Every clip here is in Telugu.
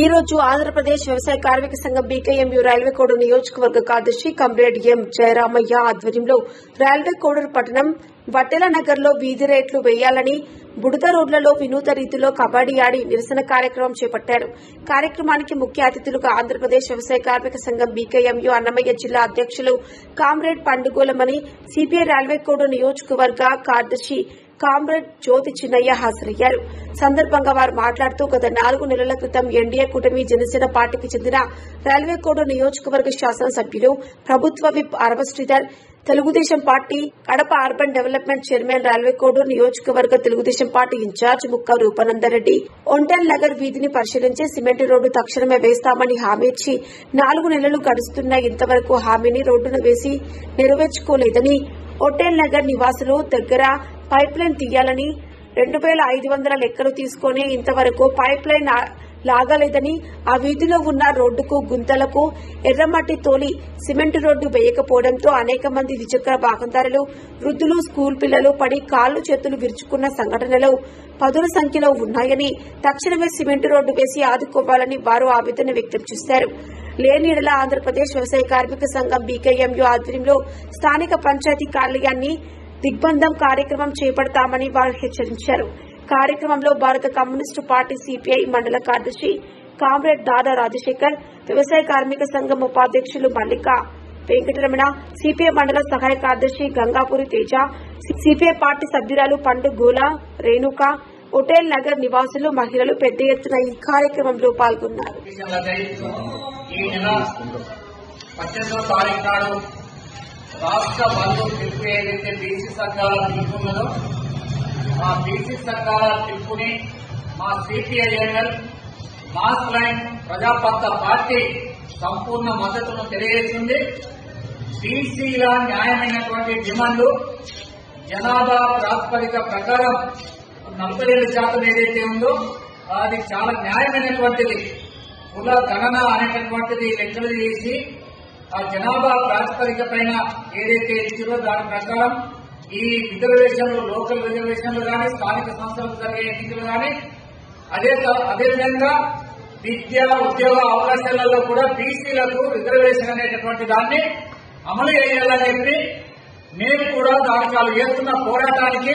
ఈ రోజు ఆంధ్రప్రదేశ్ వ్యవసాయ కార్మిక సంఘం బీకేఎంయు రైల్వే కోడూరు నియోజకవర్గ కార్యదర్శి కమ్రేడ్ ఎం జయరామయ్య ఆధ్వర్యంలో రైల్వే కోడూరు పట్టణం వట్టెల నగర్లో వీధి రేట్లు వేయాలని బుడత రోడ్లలో వినూత రీతిలో కబడ్డీ ఆడి నిరసన కార్యక్రమం చేపట్టారు. కార్యక్రమానికి ముఖ్య అతిథులుగా ఆంధ్రప్రదేశ్ వ్యవసాయ కార్మిక సంఘం బీకేఎంయు అన్నమయ్య జిల్లా అధ్యక్షులు కామ్రేడ్ పండుగోలమని సిపిఐ రైల్వే కోడూరు నియోజకవర్గ కార్యదర్శి కామ్రేడ్ జ్యోతి చిన్నయ్య హాజరయ్యారు. సందర్భంగా వారు మాట్లాడుతూ గత నాలుగు నెలల క్రితం ఎన్డీఏ కూటమి జనసేన పార్టీకి చెందిన రైల్వే కోడ నియోజకవర్గ శాసనసభ్యులు ప్రభుత్వ whip Arava Sridhar Telugu Desam party Kadapa urban development chairman railway Koduru నియోజకవర్గ తెలుగుదేశం పార్టీ ఇన్ఛార్జ్ ముక్క రూపానందరెడ్డి ఒంటల్ నగర్ వీధిని పరిశీలించి సిమెంట్ రోడ్డు తక్షణమే వేస్తామని హామీ ఇచ్చి నాలుగు నెలలు గడుస్తున్న ఇంతవరకు హామీని రోడ్డును వేసి నెరవేర్చుకోలేదని ఒటేల్ నగర్ నివాసులు దగ్గర పైప్లైన్ తీయాలని రెండు వేల ఐదు వందల లెక్కలు తీసుకొని ఇంతవరకు పైప్లైన్ లాగలేదని ఆ వీధిలో ఉన్న రోడ్డుకు గుంతలకు ఎర్రమట్టి తోలి సిమెంట్ రోడ్డు వేయకపోవడంతో అనేక మంది ద్విచక్ర వాహనదారులు వృద్ధులు స్కూల్ పిల్లలు పడి కాళ్ళు చేతులు విరుచుకున్న సంఘటనలు పదుల సంఖ్యలో ఉన్నాయని తక్షణమే సిమెంట్ రోడ్డు వేసి ఆదుకోవాలని వారు ఆవేదన వ్యక్తం చేశారు. లేనిడల ఆంధ్రప్రదేశ్ వ్యవసాయ కార్మిక సంఘం బీకేఎంయు ఆధ్వర్యంలో స్థానిక పంచాయతీ కార్యాలయాన్ని దిగ్బంధం కార్యక్రమం చేపడతామని వారు హెచ్చరించారు. కార్యక్రమంలో భారత కమ్యూనిస్టు పార్టీ సిపిఐ మండల కార్యదర్శి కామ్రేడ్ దాదా రాజశేఖర్ వ్యవసాయ కార్మిక సంఘం ఉపాధ్యక్షులు మల్లిక వెంకటరమణ సిపిఐ మండల సహాయ కార్యదర్శి గంగాపురి తేజ సిపిఐ పార్టీ సభ్యురాలు పండు గోలా రేణుక హోటల్ నగర్ నివాసులు మహిళలు పెద్ద ఎత్తున ఈ కార్యక్రమంలో పాల్గొన్నారు. రాష్ట్ర బంధు పిలుపు ఏదైతే బీసీ సంఘాల పిలుపు ఉన్నదో ఆ బీసీ సంఘాల పిలుపుని మా CPIML mass line Praja Pantha party సంపూర్ణ మద్దతును తెలియజేస్తుంది. బీసీల న్యాయమైనటువంటి డిమాండ్లు జనాభా ప్రాతిపదిక ప్రకారం నలభై శాతం ఏదైతే ఉందో అది చాలా న్యాయమైనటువంటిది కుల గణన అనేటటువంటిది లెక్కలు చేసి ఆ జనాభా ప్రాతిపదిక పైన ఏదైతే ఇచ్చిందో దాని ప్రకారం ఈ రిజర్వేషన్లు లోకల్ రిజర్వేషన్లు కానీ స్థానిక సంస్థలకు జరిగే ఎన్నికలు కానీ అదే త- అదేవిధంగా విద్య ఉద్యోగ అవకాశాలలో కూడా బీసీలకు రిజర్వేషన్ అనేటటువంటి దాన్ని అమలు చేయాలని చెప్పి మేము కూడా దాని చాలు చేస్తున్న పోరాటానికి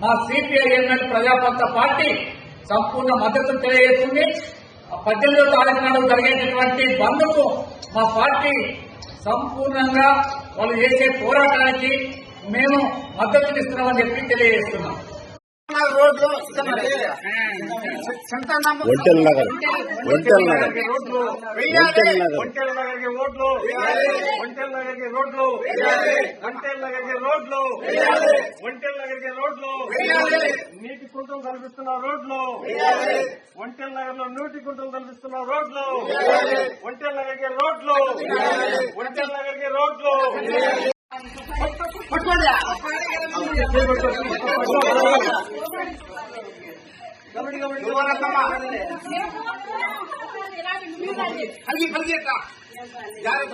మా సిపిఐఎంఎల్ ప్రజాపంత పార్టీ సంపూర్ణ మద్దతు తెలియజేస్తుంది. పద్దెనిమిదో తారీఖు నాడు జరిగేటటువంటి బంద్కు మా పార్టీ సంపూర్ణంగా వాళ్ళు చేసే పోరాటానికి మేము మద్దతునిస్తున్నామని చెప్పి తెలియజేస్తున్నాం. రోడ్లు ఒంటెల్ నగర్. ఒంటెల్ నగర్. రోడ్లు ఒంటెల్ నగర్. ఒంటెల్ నగర్కి రోడ్లు ఒంటెల్ నగర్కి రోడ్లు ఒంటెల్ నగర్కి రోడ్లు ఒంటెల్ నగర్కి రోడ్లు నీటి కుంటలు కల్పిస్తున్న రోడ్లు ఒంటెల్ నగర్లో నూటి కుంటలు కల్పిస్తున్న రోడ్లు ఒంటెల్ నగర్కి రోడ్లు ಹಲ್ಗಿ ಹಲ್ಗಿ ಅಕ್ಕ ಯಾರು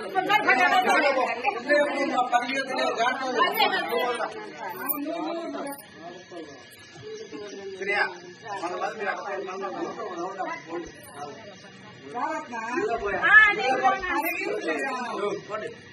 ಸರಿಯಾ మన మంది అక్కడ మనం రౌండ్ అప్ పోండి రావట్నా పోండి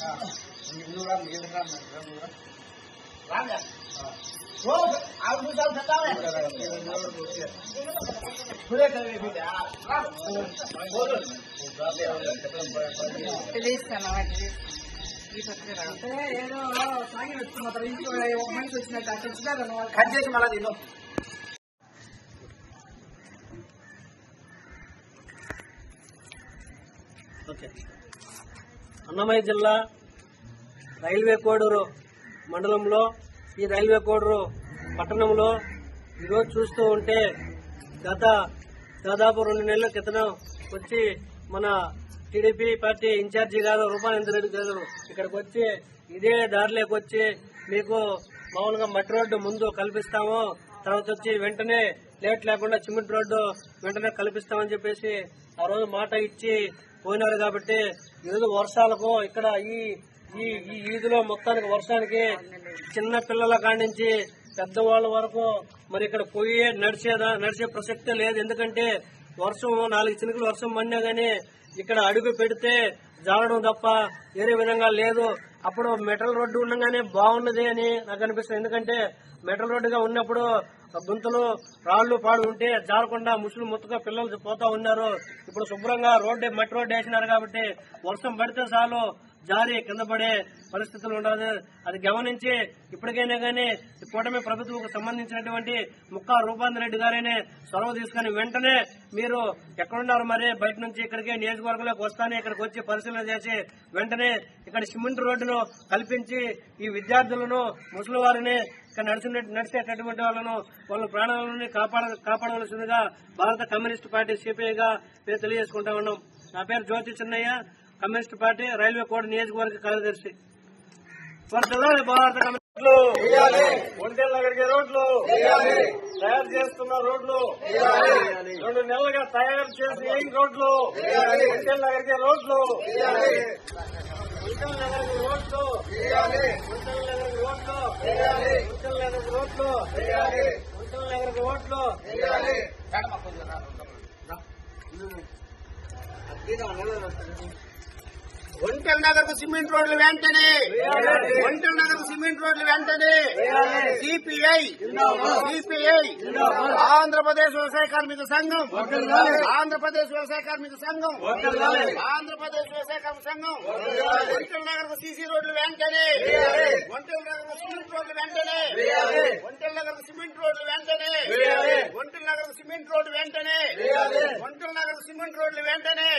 నువ్వు రాము ఏం రాము రాము రాము ఓ ఆవు నువ్వు చాలు సత్తావే పూరే కరే బిడ్డ రాము బోలు తెలుస్తాను వాటి అంటే ఏదో సాగి వచ్చిన ఇంట్లో ఒక మనిషి వచ్చినట్టు అక్కడ వచ్చినారు కట్ ఓకే అన్నమయ్య జిల్లా రైల్వే కోడూరు మండలంలో ఈ రైల్వే కోడూరు పట్టణంలో ఈరోజు చూస్తూ ఉంటే గత దాదాపు రెండు నెలల క్రితం వచ్చి మన టీడీపీ పార్టీ ఇన్ఛార్జి గారు రూపానంద రెడ్డి గారు ఇక్కడికి వచ్చి ఇదే దారిలోకి వచ్చి మీకు మామూలుగా మట్టి రోడ్డు ముందు కల్పిస్తాము. తర్వాత వచ్చి వెంటనే లేట్ లేకుండా సిమెంట్ రోడ్డు వెంటనే కల్పిస్తామని చెప్పేసి ఆ రోజు మాట ఇచ్చి పోయినారు కాబట్టి ఈరోజు వర్షాలకు ఇక్కడ ఈ ఈ ఈ ఈదులో మొత్తానికి వర్షానికి చిన్న పిల్లల కాడించి నుంచి పెద్దవాళ్ళ వరకు మరి ఇక్కడ పోయే నడిచేదా నడిచే ప్రసక్తే లేదు. ఎందుకంటే వర్షం నాలుగు చినుకులు వర్షం పడినా గానీ ఇక్కడ అడుగు పెడితే జారడం తప్ప వేరే విధంగా లేదు. అప్పుడు మెటల్ రోడ్డు ఉండగానే బాగున్నది అని నాకు అనిపిస్తుంది. ఎందుకంటే మెటల్ రోడ్డుగా ఉన్నప్పుడు గుంతలు రాళ్ళు పాడు ఉంటే జారకుండా ముసులు ముత్తుగా పిల్లలు పోతా ఉన్నారు. ఇప్పుడు శుభ్రంగా రోడ్డు మట్టి రోడ్డు వేసినారు కాబట్టి వర్షం పడితే చాలు. జారి కింద పడే పరిస్థితులు ఉండదు. అది గమనించి ఇప్పటికైనా గానీ కూటమి ప్రభుత్వంకు సంబంధించినటువంటి ముక్కా రూపాంతర రెడ్డి గారైనా చొరవ తీసుకుని వెంటనే మీరు ఎక్కడున్నారు మరి? బయట నుంచి ఇక్కడికి నియోజకవర్గంలోకి వస్తానే ఇక్కడికి వచ్చి పరిశీలన చేసి వెంటనే ఇక్కడ సిమెంట్ రోడ్డును కల్పించి ఈ విద్యార్థులను ముసలి వారిని ఇక్కడ నడిచిన నడిచేటటువంటి వాళ్ళను వాళ్ళ ప్రాణాలను కాపాడ కాపాడవలసిందిగా భారత కమ్యూనిస్ట్ పార్టీ సిపిఐగా తెలియజేసుకుంటా ఉన్నాం. నా పేరు Jyothi Chinnaiah. Communist party railway Kodur నియోజకవర్గ కార్యదర్శి. భారత కమ్యూనిస్టులు ఒంటేళ్ళ నగరికే రోడ్లు. తయారు చేస్తున్న రోడ్లు. రెండు నెలలుగా తయారు చేసి ఏం రోడ్లు? ఒంటేళ్ళ నగరికే రోడ్లు. రోడ్లు. రోడ్లు. రోడ్లు. ఒంటెల నగర్కు సిమెంట్ రోడ్లు వెంటనే. ఒంటెల నగర్ సిమెంట్ రోడ్లు వెంటనే. సిపిఐ సిపిఐ ఆంధ్రప్రదేశ్ వ్యవసాయ కార్మిక సంఘం ఆంధ్రప్రదేశ్ వ్యవసాయ కార్మిక సంఘం ఆంధ్రప్రదేశ్ వ్యవసాయ కార్మిక సంఘం ఒంటెల నగర్కు సిసి రోడ్లు వెంటనే. ఒంటెల నగర్కు సిమెంట్ రోడ్లు వెంటనే. ఒంటెల నగర్కు సిమెంట్ రోడ్లు వెంటనే. ఒంటెల నగర్కు సిమెంట్ రోడ్డు వెంటనే. ఒంటెల నగర్ సిమెంట్ రోడ్లు వెంటనే.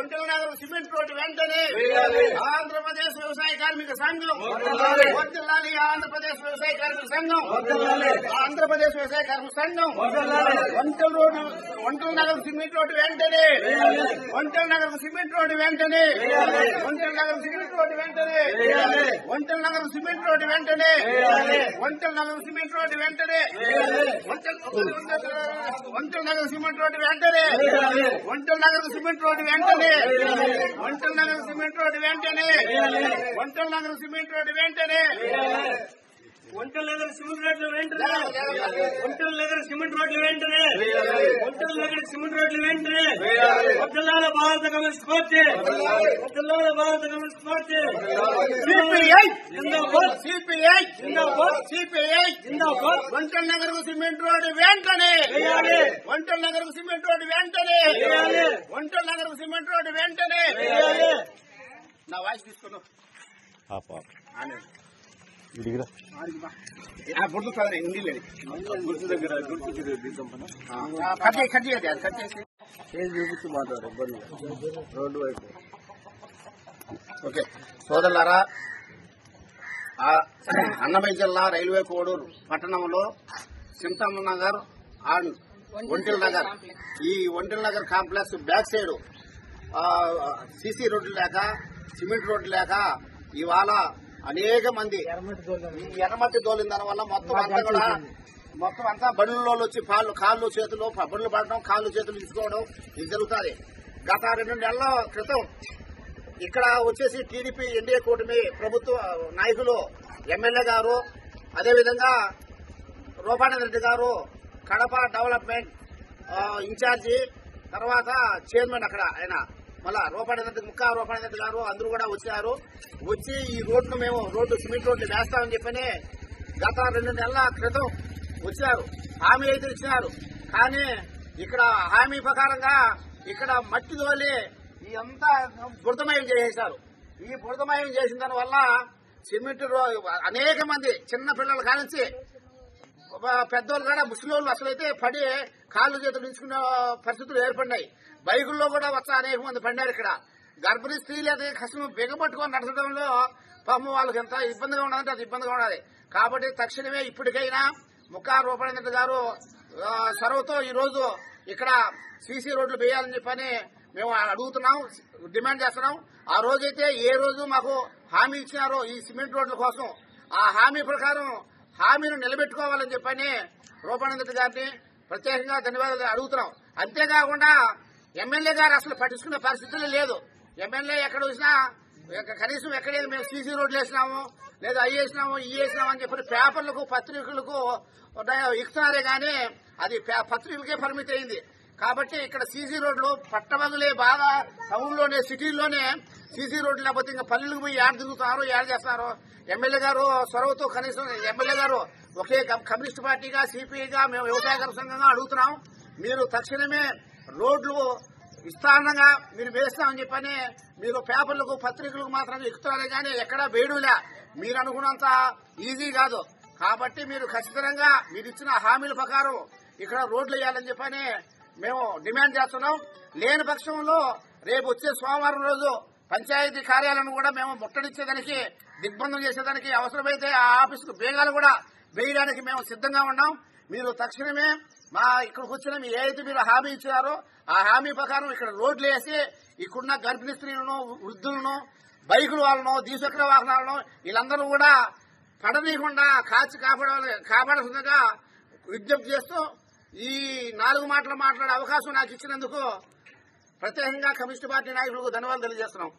ఒంటెల నగర్ సిమెంట్ రోడ్డు వెంటనే. ఆంధ్రప్రదేశ్ వ్యవసాయ కార్మిక సంఘం. వర్ధిల్లాలి ఆంధ్రప్రదేశ్ వ్యవసాయ కార్మిక సంఘం. ఆంధ్రప్రదేశ్ వ్యవసాయ కార్మిక సంఘం. Ontela road Ontela Nagar cement road వెంటనే. ఒంటెల నగర్ సిమెంట్ రోడ్డు వెంటనే. ఒంటెల నగర్ సిమెంట్ రోడ్డు వెంటనే. ఒంటెల నగర్ సిమెంట్ రోడ్డు వెంటనే. ఒంటెల నగర్ సిమెంట్ రోడ్డు వెంటనే. ఒంటెల నగర్ సిమెంట్ రోడ్డు వెంటనే. ఒంటెల నగర్ సిమెంట్ రోడ్డు వెంటనే. ఒంటెల నగర్ సిమెంట్ రోడ్డు వెంటనే. ఒంటెల నగర్ సిమెంట్ రోడ్డు వెంటనే. ఒంటల దగ్గర సిమెంట్ రోడ్లు వెంటనే. ఒంటల దగ్గర సిమెంట్ రోడ్లు వెంటనే. ఒంటల దగ్గర సిమెంట్ రోడ్లు వెంటనే. ఒంటలాల భారత కమ్యూనిస్ట్ పార్టీ. ఒంటలాల భారత కమ్యూనిస్ట్ పార్టీ. సిపిఐ జిందాబాద్. సిపిఐ జిందాబాద్. సిపిఐ జిందాబాద్. ఒంటెల నగర్ సిమెంట్ రోడ్డు వెంటనే. ఒంటెల నగర్ సిమెంట్ రోడ్డు వెంటనే. ఒంటెల నగర్ సిమెంట్ రోడ్డు వెంటనే. నా వాయిస్ గుర్తు కదా హిందీ లేదు గుర్తు దగ్గర గుర్తు కట్ చేయి కట్ చేయాలి కట్ చేసి. చూపించి మాట్లాడు ఇబ్బంది రోడ్డు వైపు. ఓకే సోదరులారా ఆ అన్నమయ్య జిల్లా రైల్వే కోడూరు పట్టణంలో సింతమ్మ నగర్ అండ్ ఒంటిల్ నగర్. ఈ Ontil Nagar complex back side CC రోడ్లు లేక సిమెంట్ రోడ్లు లేక ఇవాళ అనేక మంది ఎర్రమట్టి దోలిన దాని వల్ల మొత్తం అంతా కూడా మొత్తం అంతా బండ్లలో వచ్చి కాళ్ళు కాళ్ళు చేతులు బండ్లు పడడం కాళ్ళు చేతులు తీసుకోవడం ఇది జరుగుతుంది. గత రెండు నెలల క్రితం ఇక్కడ వచ్చేసి టీడీపీ ఎన్డీఏ కూటమి ప్రభుత్వ నాయకులు ఎమ్మెల్యే గారు అదేవిధంగా రూపానంద రెడ్డి గారు కడప డెవలప్మెంట్ ఇన్ఛార్జి తర్వాత చైర్మన్ అక్కడ ఆయన. మళ్ళా రూపానంద ముక్క ముక్కా గారు అందరూ కూడా వచ్చారు. వచ్చి ఈ రోడ్ను మేము రోడ్డు సిమెంట్ రోడ్లు వేస్తామని చెప్పనే గత రెండు నెలల క్రితం వచ్చారు. హామీ అయితే ఇచ్చినారు. కానీ ఇక్కడ హామీ ప్రకారంగా ఇక్కడ మట్టి తోలి ఈ అంతా బురదమయం చేసేశారు. ఈ బురదమయం చేసిన దాని వల్ల సిమెంట్ అనేక మంది చిన్న పిల్లల కానించి పెద్దోళ్ళు కూడా ముసలి అసలైతే పడి కాళ్ళు చేతులు ఉంచుకునే పరిస్థితులు ఏర్పడినాయి. బైకుల్లో కూడా వచ్చా అనేక మంది పడినారు ఇక్కడ. గర్భిణీ స్త్రీలు అయితే కష్టం బిగపట్టుకొని నడచడంలో పాపం వాళ్ళకి ఎంత ఇబ్బందిగా ఉన్నదంటే అది ఇబ్బందిగా ఉన్నది. కాబట్టి తక్షణమే ఇప్పటికైనా ముఖా రూపాయలు గారు ఆ, ఈరోజు ఈ రోజు ఇక్కడ సీసీ రోడ్లు వేయాలని చెప్పని మేము అడుగుతున్నాం డిమాండ్ చేస్తున్నాం. ఆ రోజైతే ఏ రోజు మాకు హామీ ఇచ్చినారో ఈ సిమెంట్ రోడ్ల కోసం. ఆ హామీ ప్రకారం హామీని నిలబెట్టుకోవాలని చెప్పని రూపానంద గారిని ప్రత్యేకంగా ధన్యవాదాలు అడుగుతున్నాం. అంతేకాకుండా ఎమ్మెల్యే గారు అసలు పట్టించుకునే పరిస్థితులు లేదు. ఎమ్మెల్యే ఎక్కడ వచ్చినా కనీసం ఎక్కడే మేము సీసీ రోడ్లు వేసినాము లేదా అవి వేసినాము ఇవి వేసినాము అని చెప్పి పేపర్లకు పత్రికలకు ఇస్తున్నారే కానీ అది పే- పత్రికలకే పరిమితి అయింది కాబట్టి ఇక్కడ సీసీ రోడ్లు పట్టబదులే బాగా టౌన్లోనే సిటీల్లోనే సీసీ రోడ్లు లేకపోతే ఇంకా పల్లెలకు పోయి ఏడ తిరుగుతున్నారు ఏడు చేస్తున్నారు? ఎమ్మెల్యే గారు చొరవతో కనీసం ఎమ్మెల్యే గారు ఒకే కమ్యూనిస్ట్ పార్టీగా సిపిఐగా మేము వ్యవసాయకర సంఘంగా అడుగుతున్నాం. మీరు తక్షణమే రోడ్లు విస్తారణంగా మీరు వేస్తామని చెప్పని మీరు పేపర్లకు పత్రికలకు మాత్రం ఎక్కుతున్నారే కానీ ఎక్కడా వేడులే మీరు అనుకున్నంత ఈజీ కాదు. కాబట్టి మీరు ఖచ్చితంగా మీరు ఇచ్చిన హామీల ప్రకారం ఇక్కడ రోడ్లు వేయాలని చెప్పని మేము డిమాండ్ చేస్తున్నాం. లేని పక్షంలో రేపు వచ్చే సోమవారం రోజు పంచాయతీ కార్యాలయం కూడా మేము ముట్టడించేదానికి దిగ్బంధం చేసేదానికి అవసరమైతే ఆ ఆఫీసుకు బేగాలు కూడా వేయడానికి మేము సిద్ధంగా ఉన్నాం. మీరు తక్షణమే మా ఇక్కడికి వచ్చిన మీ ఏదైతే మీరు హామీ ఇచ్చారో ఆ హామీ ప్రకారం ఇక్కడ రోడ్లు వేసి ఇక్కడున్న గర్భిణీ స్త్రీలను వృద్ధులను బైకుల వాళ్ళను ద్విచక్ర వాహనాలను వీళ్ళందరూ కూడా పడనీయకుండా కాచి కాపాడాలి కాపాడాల్సిందిగా విజ్ఞప్తి చేస్తూ ఈ నాలుగు మాటలు మాట్లాడే అవకాశం నాకు ఇచ్చినందుకు ప్రత్యేకంగా కమ్యూనిస్ట్ పార్టీ నాయకులకు ధన్యవాదాలు తెలియజేస్తున్నాం.